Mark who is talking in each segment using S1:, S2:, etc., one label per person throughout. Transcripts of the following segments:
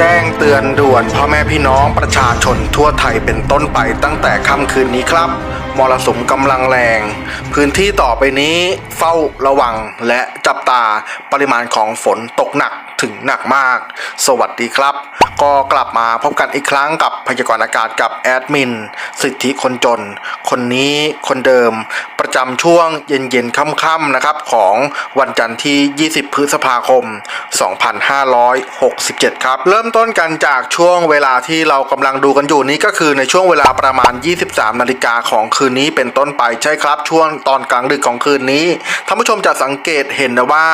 S1: จ้งเตือนด่วนพ่อแม่พี่น้องประชาชนทั่วไทยเป็นต้นไปตั้งแต่ค่ำคืนนี้ครับ มรสุมกำลังแรง พื้นที่ต่อไปนี้เฝ้าระวังและจับตาปริมาณของฝนตกหนักถึงหนักมาก สวัสดีครับ ก็กลับมาพบกันอีกครั้งกับพยากรณ์อากาศกับแอดมิน สิทธิคนจน คนนี้คนเดิม ประจำช่วงเย็นๆค่ำๆนะครับ ของวันจันทร์ที่ 20 พฤษภาคม 2567 ครับ เริ่มต้นกันจากช่วงเวลาที่เรากำลังดูกันอยู่นี้ก็คือในช่วงเวลาประมาณ 23 นาฬิกาของคืนนี้เป็นต้นไปใช่ครับ ช่วงตอนกลางดึกของคืนนี้ท่านผู้ชมจะสังเกตเห็นนะว่า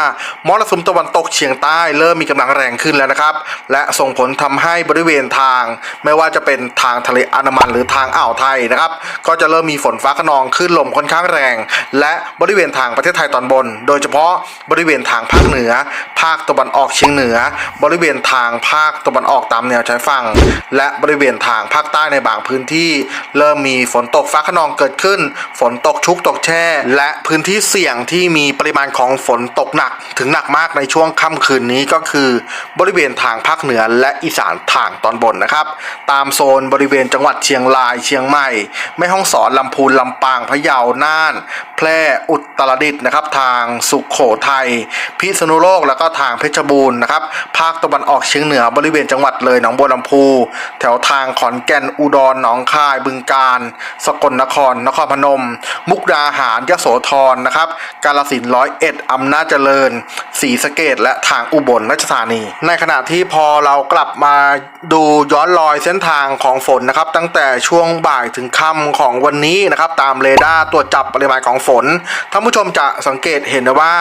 S1: มรสุมตะวันตกเฉียงใต้เริ่มมีกำลังแรงขึ้นแล้วนะครับ และส่งผลทำให้บริเวณทาง ไม่ว่าจะเป็นทางทะเลอันดามันหรือทางอ่าวไทยนะครับ ก็จะเริ่มมีฝนฟ้าขนองขึ้นลมค่อนข้างแรง และบริเวณทางประเทศไทยตอนบน โดยเฉพาะบริเวณทางภาคเหนือ ภาคตะวันออกเฉียงเหนือ บริเวณทางภาคตะวันออกตามแนวชายฝั่งและบริเวณทางภาคใต้ในบางพื้นที่ เริ่มมีฝนตกฟ้าขนองเกิดขึ้น ฝนตกชุกตกแช่ และพื้นที่เสี่ยงที่มีปริมาณของฝนตกหนักถึงหนักมากในช่วงค่ำคืนนี้ก็คือบริเวณทางภาคเหนือและอีสานทางตอนบนนะครับ ตามโซนบริเวณจังหวัดเชียงรายเชียงใหม่ แม่ฮ่องสอนลำพูนลำปางพะเยาน่าน แพร่อุตรดิตถ์นะครับ ทางสุขโขทัยพิษณุโลกแล้วก็ทางเพชรบูรณ์นะครับภาคตะวันออกเฉียงเหนือบริเวณจังหวัดเลยหนองบัวลำพู แถวทางขอนแก่นอุดรหนองคายบึงกาฬสกลนครนครพนม มุกดาหารยโสธรนะครับ กาลสินร้อยเอ็ดอำนาจเจริญศรีสะเกดและทางอุบลราชธานี ในขณะที่พอเรากลับมาดูย้อนรอยเส้นทางของฝนนะครับตั้งแต่ช่วงบ่ายถึงค่ำของวันนี้นะครับตามเรดาร์ตรวจจับปริมาณของฝนท่านผู้ชมจะสังเกตเห็นว่า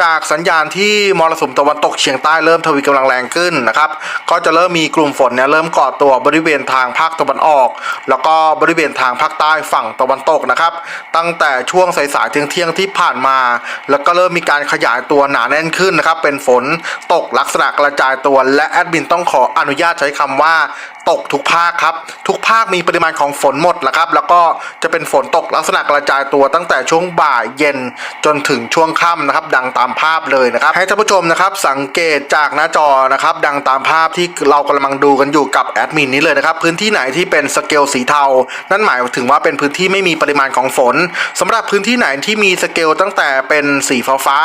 S1: จากสัญญาณที่มรสุมตะวันตกเฉียงใต้เริ่มทวีกำลังแรงขึ้นนะครับก็จะเริ่มมีกลุ่มฝนเนี่ยเริ่มก่อตัวบริเวณทางภาคตะวันออก แล้วก็บริเวณทางภาคใต้ฝั่งตะวันตกนะครับ ตั้งแต่ช่วงสายๆเที่ยงที่ผ่านมา แล้วก็เริ่มมีการขยายตัวหนาแน่นขึ้นนะครับ เป็นฝนตกลักษณะกระจายตัว และแอดมินต้องขออนุญาตใช้คำว่า ตกทุกภาคครับ ทุกภาคมีปริมาณของฝนหมดนะครับ แล้วก็จะเป็นฝนตกลักษณะกระจายตัวตั้งแต่ช่วงบ่ายเย็นจนถึงช่วงค่ำนะครับ ดังตามภาพเลยนะครับ ให้ท่านผู้ชมนะครับ สังเกตจากหน้าจอนะครับ ดังตามภาพที่เรากำลังดูกันอยู่กับแอดมินนี้เลยนะครับ พื้นที่ไหนที่เป็นสเกลสีเทา นั่นหมายถึงว่าเป็นพื้นที่ไม่มีปริมาณของฝนสำหรับพื้นที่ไหนที่มีสเกลตั้งแต่เป็นสีฟ้าฟ้า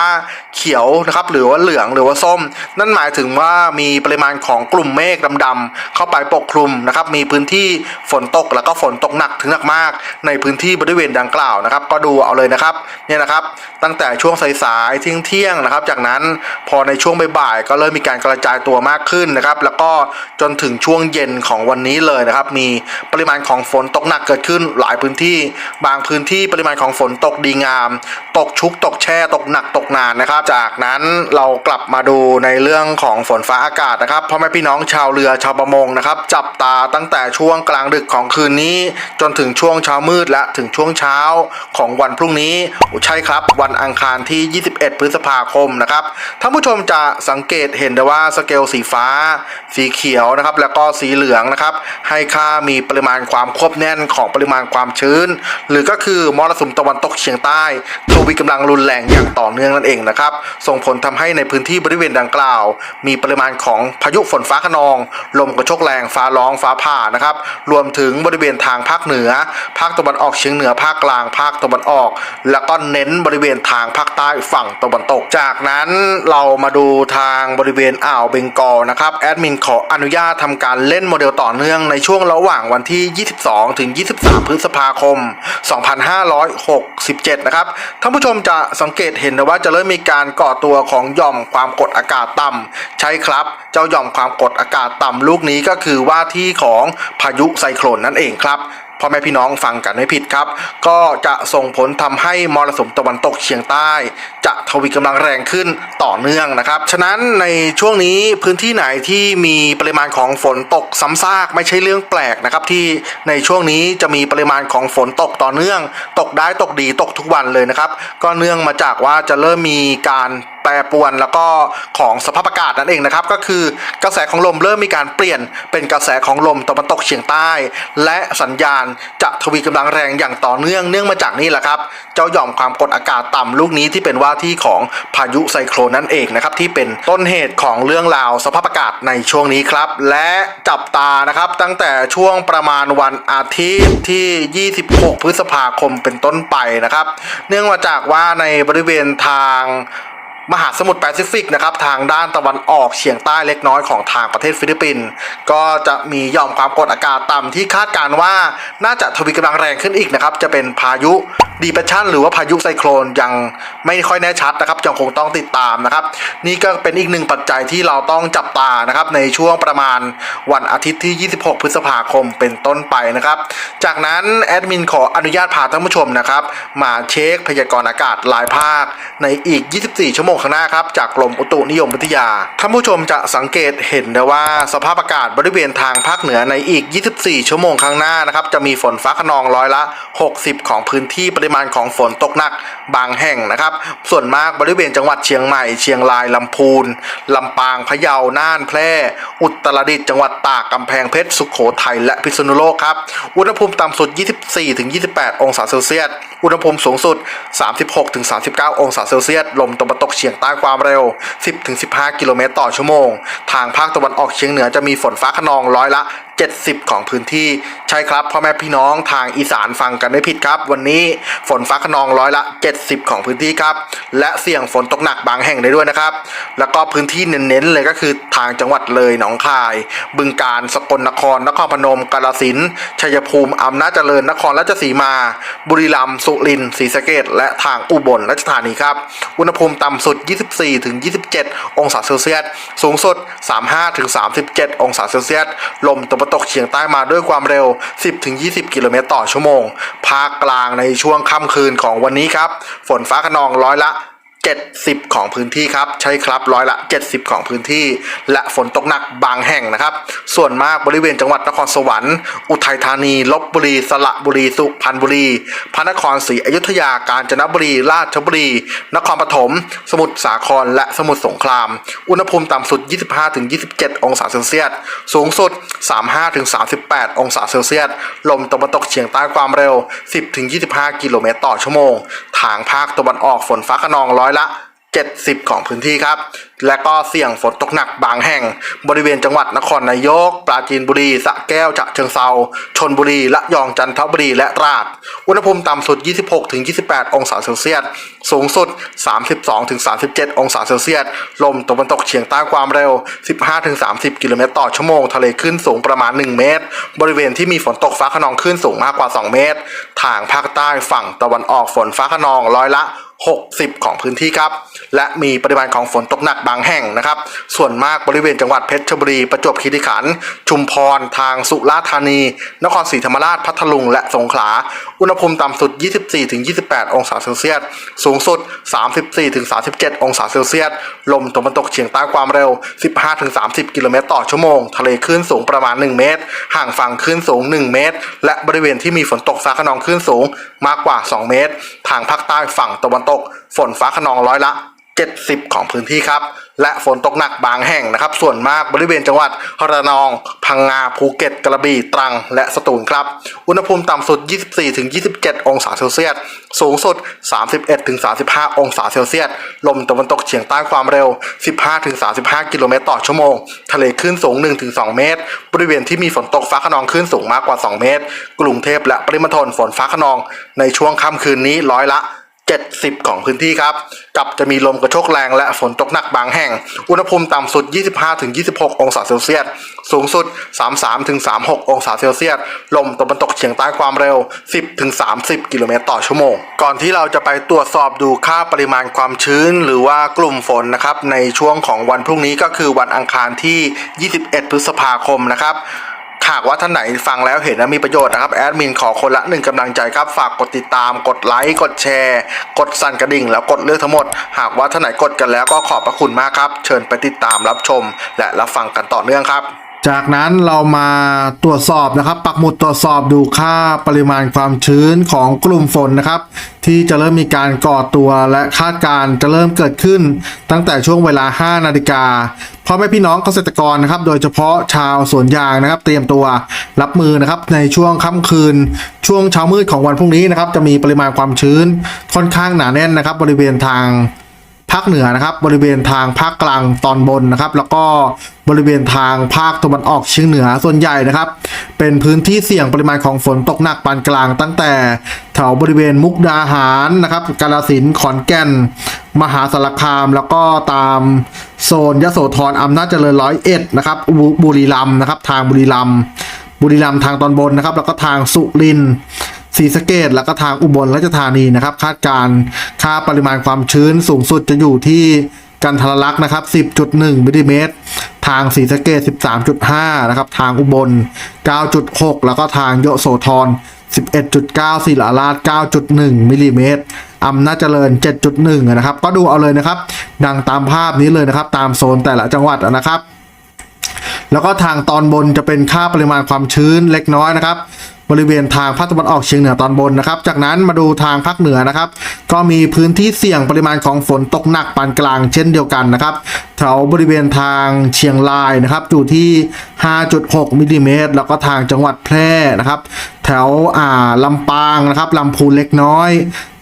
S1: เขียวนะครับ หรือว่าเหลืองหรือว่าส้ม นั่นหมายถึงว่ามีปริมาณของกลุ่มเมฆดำๆเข้าไปปกคลุมนะครับมีพื้นที่ฝนตกแล้วก็ฝนตกหนักถึงหนักมาก ในพื้นที่บริเวณดังกล่าวนะครับ ก็ดูเอาเลยนะครับเนี่ยนะครับตั้งแต่ช่วงสายๆเที่ยงเที่ยงๆนะครับ จากนั้นพอในช่วงบ่ายๆก็เริ่มมีการกระจายตัวมากขึ้นนะครับ แล้วก็จนถึงช่วงเย็นของวันนี้เลยนะครับ มีปริมาณของฝนตกหนักเกิดขึ้นหลายพื้นที่ บางพื้นที่ปริมาณของฝนตกดีงาม ตกชุกตกแช่ตกหนักตกนานนะครับ จากนั้นเรากลับมาดูในเรื่องของฝนฟ้าอากาศนะครับพ่อแม่พี่น้องชาวเรือชาวประมงนะครับจับตาตั้งแต่ช่วงกลางดึกของคืนนี้ จนถึงช่วงเช้ามืดและถึงช่วงเช้าของวันพรุ่งนี้ใช่ครับ วันอังคารที่ 21 พฤษภาคมนะครับท่านผู้ชมจะสังเกตเห็นได้ว่าสเกลสีฟ้า สีเขียวนะครับ แล้วก็สีเหลืองนะครับ ให้ค่ามีปริมาณความควบแน่นของปริมาณความชื้น หรือก็คือมรสุมตะวันตกเฉียงใต้ทวีกำลังรุนแรงอย่างต่อเนื่องนั่นเองนะครับส่งผลทำให้ในพื้นที่บริเวณดังกล่าว มีปริมาณของพายุฝนฟ้าขนอง ลมกระโชกแรงฟ้าร้องฟ้าผ่านะครับ รวมถึงบริเวณทางภาคเหนือ ภาคตะวันออกเฉียงเหนือภาคกลางภาคตะวันออก แล้วก็เน้นบริเวณทางภาคใต้ฝั่งตะวันตก จากนั้นเรามาดูทางบริเวณอ่าวเบงกอลนะครับแอดมินขออนุญาตทำการเล่นโมเดลต่อเนื่องในช่วงระหว่างวันที่ 22 ถึง 23 พฤษภาคม 2567 นะครับท่านผู้ชมจะสังเกตเห็นนะว่าจะเริ่มมีการก่อตัวของหย่อมความกดอากาศต่ำใช่ครับ เจ้าหย่อมความกดอากาศต่ำลูกนี้ก็คือว่าที่ของพายุไซโคลนนั่นเองครับ พ่อแม่พี่น้องฟังกันไม่ผิดครับ ก็จะส่งผลทำให้มรสุมตะวันตกเฉียงใต้ จะทวีกำลังแรงขึ้นต่อเนื่องนะครับ ฉะนั้นในช่วงนี้พื้นที่ไหนที่มีปริมาณของฝนตกซ้ำซากไม่ใช่เรื่องแปลกนะครับที่ในช่วงนี้จะมีปริมาณของฝนตกต่อเนื่อง ตกได้ตกดีตกทุกวันเลยนะครับ ก็เนื่องมาจากว่าจะเริ่มมีการแปรปรวนแล้วก็ของสภาพอากาศนั่นเองนะครับ ก็คือกระแสของลมเริ่มมีการเปลี่ยนเป็นกระแสของลมตะวันตกเฉียงใต้ และสัญญาณจะทวีกำลังแรงอย่างต่อเนื่องเนื่องมาจากนี่แหละครับ เจ้าหย่อมความกดอากาศต่ำลูกนี้ที่เป็นว่าที่ของพายุไซโครนนั่นเองนะครับที่เป็นต้นเหตุของเรื่องราวสภาพอากาศในช่วงนี้ครับ และจับตานะครับตั้งแต่ช่วงประมาณวันอาทิตย์ที่ 26 พฤษภาคมเป็นต้นไปนะครับ เนื่องมาจากว่าในบริเวณทาง มหาสมุทรแปซิฟิกนะครับทางด้านตะวันออกเฉียงใต้เล็กน้อยของทางประเทศฟิลิปปินส์ก็จะมีหย่อมความกดอากาศต่ำที่คาดการว่าน่าจะทวีกำลังแรงขึ้นอีกนะครับจะเป็นพายุ ดีเพรสชันหรือว่าพายุไซโครนยังไม่ค่อยแน่ชัดนะครับยังคงต้องติดตามนะครับ นี่ก็เป็นอีกหนึ่งปัจจัยที่เราต้องจับตานะครับในช่วงประมาณวันอาทิตย์ที่ 26 พฤษภาคมเป็นต้นไปนะครับ จากนั้นแอดมินขออนุญาตพาท่านผู้ชมนะครับมาเช็คพยากรณ์อากาศรายภาค ในอีก 24 ชั่วโมงข้างหน้าครับจากกรมอุตุนิยมวิทยาท่านผู้ชมจะสังเกตเห็นได้ว่าสภาพอากาศบริเวณทางภาคเหนือในอีก 24 ชั่วโมงข้างหน้านะครับจะมีฝนฟ้าขนองร้อยละ 60 ของพื้นที่ปริมาณของฝนตกหนักบางแห่งนะครับ ส่วนมากบริเวณจังหวัดเชียงใหม่ เชียงรายลำพูนลำปางพะเยาน่านแพร่ อุตรดิตถ์จังหวัดตากกำแพงเพชรสุขโขทัยและพิษณุโลกครับอุณหภูมิต่ำสุด 24-28 องศาเซลเซียสอุณหภูมิสูงสุด 36-39 องศาเซลเซียสลมตะวันตกเฉียงใต้ความเร็ว 10-15 กิโลเมตรต่อชั่วโมง ทางภาคตะวันออกเฉียงเหนือจะมีฝนฟ้าขนองร้อยละ 70 ของพื้นที่ใช่ครับพ่อแม่พี่น้องทางอีสานฟังกันไม่ผิดครับ วันนี้ฝนฟ้าขนองร้อยละ 70 ของพื้นที่ครับ และเสี่ยงฝนตกหนักบางแห่งได้ด้วยนะครับ แล้วก็พื้นที่เน้นๆเลยก็คือทางจังหวัดเลยหนองคาย บึงกาฬสกลนคร นครพนมกาฬสินธุ์ชัยภูมิอำนาจเจริญนครราชสีมา บุรีรัมย์สุรินทร์ศรีสะเกษและทางอุบลราชธานีครับอุณหภูมิต่ำสุด 24-27 องศาเซลเซียสสูงสุด 35-37 องศาเซลเซียสลมตะวันตกเฉียงใต้มาด้วยความเร็ว 10-20 กิโลเมตรต่อชั่วโมง ภาคกลางในช่วงค่ำคืนของวันนี้ครับ ฝนฟ้าขนองร้อยละ 70 ของพื้นที่ครับ ใช่ครับร้อยละ 70 ของพื้นที่ และฝนตกหนักบางแห่งนะครับ ส่วนมากบริเวณจังหวัดนครสวรรค์อุทัยธานีลบบุรีสระบุรีสุพรรณบุรีพระนครศรีอยุธยากาญจนบุรี ราชบุรี นครปฐมสมุทรสาครและสมุทรสงคราม อุณหภูมิต่ำสุด 25-27 องศาเซลเซียสสูงสุด 35-38 องศาเซลเซียสลมตะวันตกเฉียงใต้ความเร็ว 10-25 กิโลเมตรต่อชั่วโมงทางภาคตะวันออกฝนฟ้าขนองร้อยละ 70 ของพื้นที่ครับ และก็เสี่ยงฝนตกหนักบางแห่ง บริเวณจังหวัดนครนายก ปราจีนบุรีสระแก้วฉะเชิงเซาชนบุรีละยองจันทบุรีและตราดอุณหภูมิต่ำสุด 26-28 องศาเซลเซียส สูงสุด 32-37 องศาเซลเซียส ลมตะวันตกเฉียงใต้ความเร็ว 15-30 กิโลเมตรต่อชั่วโมง ทะเลคลื่นสูงประมาณ 1 เมตร บริเวณที่มีฝนตกฟ้าขนองคลื่นสูงมากกว่า 2 เมตร ทางภาคใต้ฝั่งตะวันออกฝนฟ้าขนองร้อยละ 60 ของพื้นที่ครับ และมีปริมาณของฝนตกหนักบางแห่งนะครับ ส่วนมากบริเวณจังหวัดเพชรบุรี ประจวบคีรีขันธ์ชุมพร ทางสุราษฎร์ธานี นครศรีธรรมราช พัทลุง และสงขลา อุณหภูมิต่ำสุด 24-28 องศาเซลเซียส สูงสุด 34-37 องศาเซลเซียส ลมตะวันตกเฉียงใต้ความเร็ว 15-30 กิโลเมตรต่อชั่วโมง ทะเลคลื่นสูงประมาณ 1 เมตร ห่างฝั่งคลื่นสูง 1 เมตร และบริเวณที่มีฝนตกฟ้าขนองคลื่นสูงมากกว่า 2 เมตร ทางภาคใต้ฝั่งตะวันตก ฝนฟ้าขนองร้อยละ 70 ของพื้นที่ครับ และฝนตกหนักบางแห่งนะครับ ส่วนมากบริเวณจังหวัดระนอง พังงา ภูเก็ต กระบี่ ตรัง และสตูลครับ อุณหภูมิต่ำสุด 24-27 องศาเซลเซียส สูงสุด 31-35 องศาเซลเซียส ลมตะวันตกเฉียงใต้ความเร็ว 15-35 กิโลเมตรต่อชั่วโมง ทะเลคลื่นสูง 1-2 เมตร บริเวณที่มีฝนตกฟ้าขนองคลื่นสูงมากกว่า 2 เมตร กรุงเทพและปริมณฑลฝนฟ้าขนอง ในช่วงค่ำคืนนี้ร้อยละ 70 ของพื้นที่ครับ กับจะมีลมกระโชกแรงและฝนตกหนักบางแห่ง อุณหภูมิต่ำสุด 25-26 องศาเซลเซียส สูงสุด 33-36 องศาเซลเซียส ลมตะวันตกเฉียงใต้ความเร็ว 10-30 กิโลเมตรต่อชั่วโมง ก่อนที่เราจะไปตรวจสอบดูค่าปริมาณความชื้น หรือว่ากลุ่มฝนนะครับ ในช่วงของวันพรุ่งนี้ก็คือวันอังคารที่ 21 พฤษภาคมนะครับ หากว่าท่านไหนฟังแล้วเห็นและมีประโยชน์นะครับแอดมินขอคนละหนึ่งกำลังใจครับ ฝากกดติดตาม กดไลค์ กดแชร์ กดสั่นกระดิ่ง แล้วกดเลือกทั้งหมด หากว่าท่านไหนกดกันแล้วก็ขอบพระคุณมากครับ เชิญไปติดตามรับชม และรับฟังกันต่อเนื่องครับ จากนั้นเรามาตรวจสอบนะครับ ปักหมุดตรวจสอบดูค่าปริมาณความชื้นของกลุ่มฝนนะครับ ที่จะเริ่มมีการก่อตัวและคาดการจะเริ่มเกิดขึ้น ตั้งแต่ช่วงเวลา 5 นาฬิกาพ่อแม่พี่น้องเกษตรกรนะครับ โดยเฉพาะชาวสวนยางนะครับ เตรียมตัวรับมือนะครับในช่วงค่ำคืน ช่วงเช้ามืดของวันพรุ่งนี้นะครับ จะมีปริมาณความชื้นค่อนข้างหนาแน่นนะครับ บริเวณทาง ภาคเหนือนะครับ บริเวณทางภาคกลางตอนบนนะครับ แล้วก็บริเวณทางภาคตะวันออกเฉียงเหนือส่วนใหญ่นะครับ เป็นพื้นที่เสี่ยงปริมาณของฝนตกหนักปานกลาง ตั้งแต่แถวบริเวณมุกดาหารนะครับกาฬสินขอนแก่น มหาสารคาม แล้วก็ตามโซนยโสธรอำนาจเจริญร้อยเอ็ดนะครับบุบุรีรัมย์นะครับ ทางบุรีรัมย์บุรีรัมย์ทางตอนบนนะครับ แล้วก็ทางสุรินทร์ ศรีสะเกดแล้วก็ทางอุบลราชธานีนะครับ คาดการค่าปริมาณความชื้นสูงสุดจะอยู่ที่กันทรลักษณ์นะครับ 10.1มิลลิเมตร ทางศรีสะเกด13.5 นะครับ ทางอุบล 9.6 แล้วก็ทางโยโสธร 11.9ศิลาราช9.1มิลลิเมตรอำนาจเจริญ 7.1 นะครับ ก็ดูเอาเลยนะครับ ดังตามภาพนี้เลยนะครับ ตามโซนแต่ละจังหวัดนะครับ แล้วก็ทางตอนบนจะเป็นค่าปริมาณความชื้นเล็กน้อยนะครับ บริเวณทางภาคตะวันออกเฉียงเหนือตอนบนนะครับ จากนั้นมาดูทางภาคเหนือนะครับ ก็มีพื้นที่เสี่ยงปริมาณของฝนตกหนักปานกลางเช่นเดียวกันนะครับแถวบริเวณทางเชียงรายนะครับอยู่ที่ 5.6มิลลิเมตรแล้วก็ทางจังหวัดแพร่นะครับ แถวอ่าลำปางนะครับลำพูนเล็กน้อย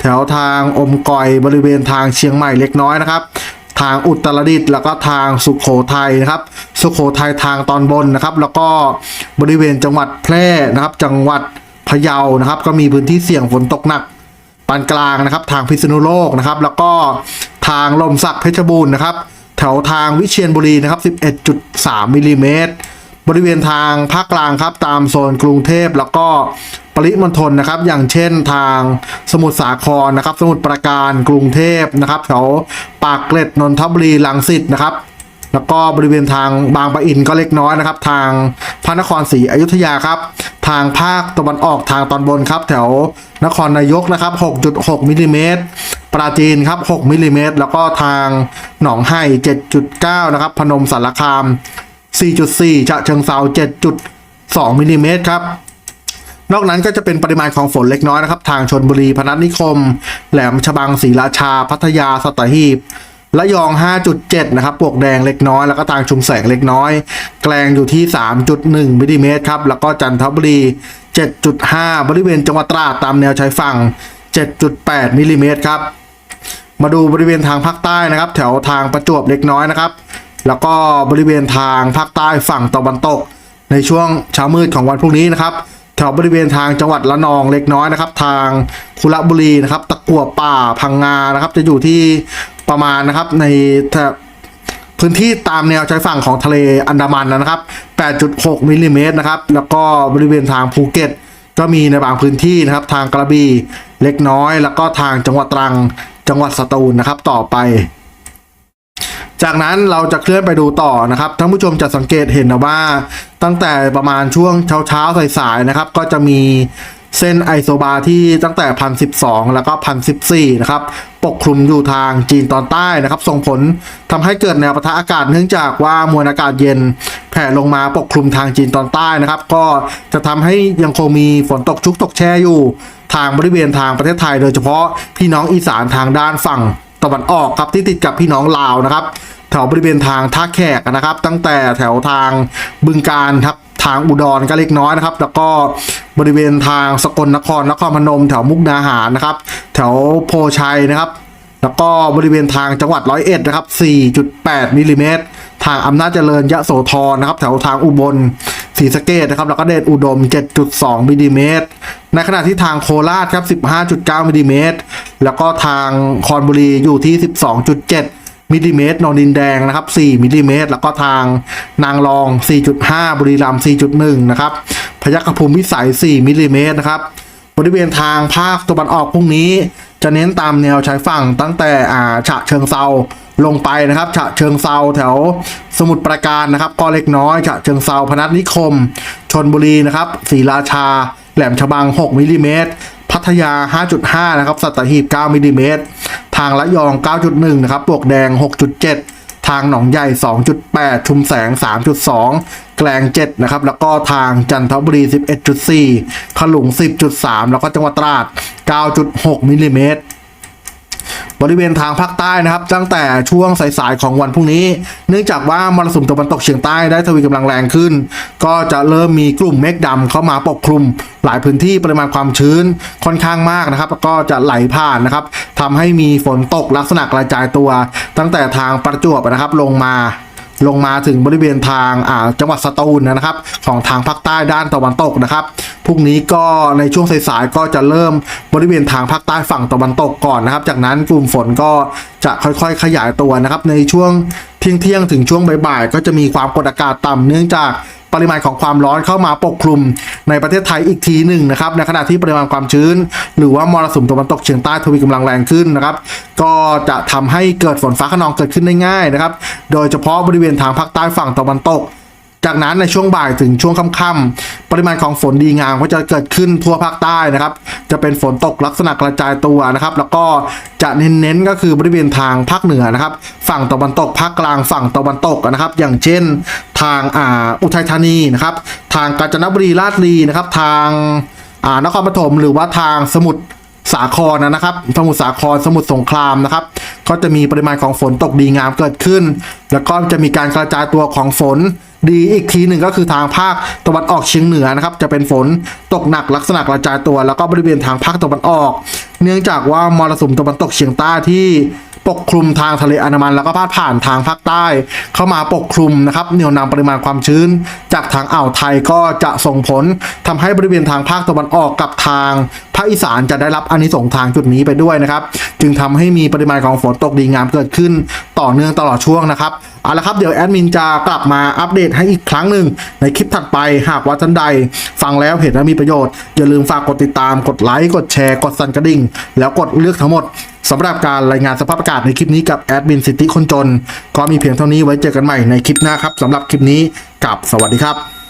S1: แถวทางอมก่อยบริเวณทางเชียงใหม่เล็กน้อยนะครับ ทางอุตรดิตถ์แล้วก็ทางสุขโขทัยนะครับ สุขโขทัยทางตอนบนนะครับ แล้วก็บริเวณจังหวัดแพร่นะครับ จังหวัดพะเยานะครับ ก็มีพื้นที่เสี่ยงฝนตกหนักปานกลางนะครับ ทางพิษณุโลกนะครับ แล้วก็ทางลมสักเพชรบูรณ์นะครับ แถวทางวิเชียรบุรีนะครับ 11.3มิลลิเมตร บริเวณทางภาคกลางครับตามโซนกรุงเทพแล้วก็ปริมณฑลนะครับ อย่างเช่นทางสมุทรสาครนะครับ สมุทรปราการกรุงเทพนะครับแถวปากเกร็ดนนทบุรีลังสิตนะครับ แล้วก็บริเวณทางบางปะอินก็เล็กน้อยนะครับ ทางพระนครศรีอยุธยาครับ ทางภาคตะวันออกทางตอนบนครับ แถวนครนายกนะครับ 6.6มิลลิเมตรปราจีนครับ6มิลลิเมตรแล้วก็ทางหนองไห่7.9นะครับ พนมสารคาม 4.4 ฉะเชิงเซา7.2มิลลิเมตรครับ นอกนั้นก็จะเป็นปริมาณของฝนเล็กน้อยนะครับ ทางชนบุรี พนัสนิคม แหลมฉบังศรีราชา พัทยาสัตหีบระยอง 5.7 นะครับ ปวกแดงเล็กน้อย แล้วก็ทางชุมแสงเล็กน้อย แกลงอยู่ที่ 3.1มิลลิเมตรครับ แล้วก็จันทบุรี 7.5 บริเวณจังหวัดตราดตามแนวชายฝั่ง 7.8มิลลิเมตรครับ มาดูบริเวณทางภาคใต้นะครับ แถวทางประจวบเล็กน้อยนะครับ แล้วก็บริเวณทางภาคใต้ฝั่งตะวันตก ในช่วงเช้ามืดของวันพรุ่งนี้นะครับแถวบริเวณทางจังหวัดละนองเล็กน้อยนะครับ ทางคุระบุรีนะครับ ตะกั่วป่าพังงานะครับ จะอยู่ที่ประมาณนะครับในพื้นที่ตามแนวชายฝั่งของทะเลอันดามันนะครับ 8.6มิลลิเมตรนะครับ แล้วก็บริเวณทางภูเก็ต ก็มีในบางพื้นที่นะครับ ทางกระบี่เล็กน้อย แล้วก็ทางจังหวัดตรัง จังหวัดสตูลนะครับ ต่อไป จากนั้นเราจะเคลื่อนไปดูต่อนะครับท่านผู้ชมจะสังเกตเห็นนะว่า ตั้งแต่ประมาณช่วงเช้าๆสายๆนะครับ ก็จะมีเส้นไอโซบาที่ตั้งแต่พันสิบสองแล้วก็พันสิบสี่นะครับ ปกคลุมอยู่ทางจีนตอนใต้นะครับ ส่งผลทำให้เกิดแนวปะทะอากาศเนื่องจากว่ามวลอากาศเย็นแผ่ลงมาปกคลุมทางจีนตอนใต้นะครับ ก็จะทำให้ยังคงมีฝนตกชุกตกแช่อยู่ ทางบริเวณทางประเทศไทย โดยเฉพาะพี่น้องอีสานทางด้านฝั่ง ตะวันออกครับที่ติดกับพี่น้องลาวนะครับ แถวบริเวณทางท่าแขกนะครับ ตั้งแต่แถวทางบึงการครับทางอุดรก็เล็กน้อยนะครับ แล้วก็บริเวณทางสกลนครนครพนม แถวมุกดาหารนะครับ แถวโพชัยนะครับ แล้วก็บริเวณทางจังหวัดร้อยเอ็ดนะครับ 4.8มิลลิเมตรทางอำนาจเจริญยะโสธรนะครับ แถวทางอุบล ศรีสะเกดนะครับแล้วก็เดชอุดม 7.2มิลลิเมตรในขณะที่ทางโคราชครับ 15.9มิลลิเมตรแล้วก็ทางคอนบุรีอยู่ที่ 12.7มิลลิเมตรนนดินแดงนะครับ 4มิลลิเมตรแล้วก็ทางนางรอง 4.5 บุรีรัมย์4.1 นะครับ พยัคฆภูมิวิสัย 4มิลลิเมตรนะครับบริเวณทางภาคตะวันออกพรุ่งนี้ จะเน้นตามแนวชายฝั่งตั้งแต่อ่าฉะเชิงเซา ลงไปนะครับฉะเชิงเซาแถวสมุทรปราการนะครับ ก็เล็กน้อยฉะเชิงเซาพนัสนิคม ชนบุรีนะครับศรีราชา แหลมฉบัง 6มิลลิเมตรพัทยา 5.5 นะครับ สัตหีบ 9มิลลิเมตร ทางระยอง 9.1 นะครับ ปวกแดง 6.7 ทางหนองใหญ่ 2.8 ชุมแสง 3.2 แกลง 7 นะครับ แล้วก็ทางจันทบุรี 11.4 ขลุง 10.3 แล้วก็จังหวัดตราด 9.6มิลลิเมตร บริเวณทางภาคใต้นะครับ ตั้งแต่ช่วงสายๆของวันพรุ่งนี้ เนื่องจากว่ามรสุมตะวันตกเฉียงใต้ได้ทวีกำลังแรงขึ้น ก็จะเริ่มมีกลุ่มเมฆดำเข้ามาปกคลุม หลายพื้นที่ปริมาณความชื้นค่อนข้างมากนะครับ ก็จะไหลผ่านนะครับทำให้มีฝนตกลักษณะกระจายตัว ตั้งแต่ทางประจวบนะครับลงมา ลงมาถึงบริเวณทางอ่าจังหวัดสตูลนะครับ ของทางภาคใต้ด้านตะวันตกนะครับพรุ่งนี้ก็ในช่วงสายๆก็จะเริ่มบริเวณทางภาคใต้ฝั่งตะวันตกก่อนนะครับ จากนั้นกลุ่มฝนก็จะค่อยๆ ขยายตัวนะครับ ในช่วงเที่ยงๆถึงช่วงบ่ายๆก็จะมีความกดอากาศต่ำเนื่องจาก ปริมาณของความร้อนเข้ามาปกคลุมในประเทศไทยอีกทีหนึ่งนะครับในขณะที่ปริมาณความชื้น หรือว่ามรสุมตะวันตกเฉียงใต้ทวีกำลังแรงขึ้นนะครับ ก็จะทำให้เกิดฝนฟ้าขนองเกิดขึ้นได้ง่ายนะครับ โดยเฉพาะบริเวณทางภาคใต้ฝั่งตะวันตก จากนั้นในช่วงบ่ายถึงช่วงค่ำๆปริมาณของฝนดีงามก็จะเกิดขึ้นทั่วภาคใต้นะครับ จะเป็นฝนตกลักษณะกระจายตัวนะครับ แล้วก็จะเน้นๆก็คือบริเวณทางภาคเหนือนะครับ ฝั่งตะวันตกภาคกลางฝั่งตะวันตกนะครับ อย่างเช่นทางอ่าอุทัยธานีนะครับ ทางกาญจนบุรีราชบุรีนะครับ ทางอ่านครปฐมหรือว่าทางสมุทรสาครนะครับ สมุทรสาคร สมุทรสงครามนะครับ ก็จะมีปริมาณของฝนตกดีงามเกิดขึ้น แล้วก็จะมีการกระจายตัวของฝน ดีอีกทีหนึ่งก็คือทางภาคตะวันออกเฉียงเหนือนะครับจะเป็นฝนตกหนักลักษณะกระจายตัว แล้วก็บริเวณทางภาคตะวันออก เนื่องจากว่ามรสุมตะวันตกเฉียงใต้ที่ปกคลุมทางทะเลอันดามันแล้วก็พาดผ่านทางภาคใต้ เข้ามาปกคลุมนะครับเหนี่ยวนำปริมาณความชื้น จากทางอ่าวไทยก็จะส่งผลทำให้บริเวณทางภาคตะวันออกกับทางภาคอีสานจะได้รับอานิสงส์ทางจุดนี้ไปด้วยนะครับ จึงทำให้มีปริมาณของฝนตกดีงามเกิดขึ้นต่อเนื่องตลอดช่วงนะครับเอาละครับเดี๋ยวแอดมินจะกลับมาอัปเดตให้อีกครั้งหนึ่งในคลิปถัดไปหากว่าท่านใด ฟังแล้วเห็นว่ามีประโยชน์อย่าลืมฝากกดติดตามกดไลค์กดแชร์กดสั่นกระดิ่งแล้วกดเลือกทั้งหมดสำหรับการรายงานสภาพอากาศในคลิปนี้กับแอดมินสิทธิคนจน ก็มีเพียงเท่านี้ไว้เจอกันใหม่ในคลิปหน้าครับสำหรับคลิปนี้กับสวัสดีครับ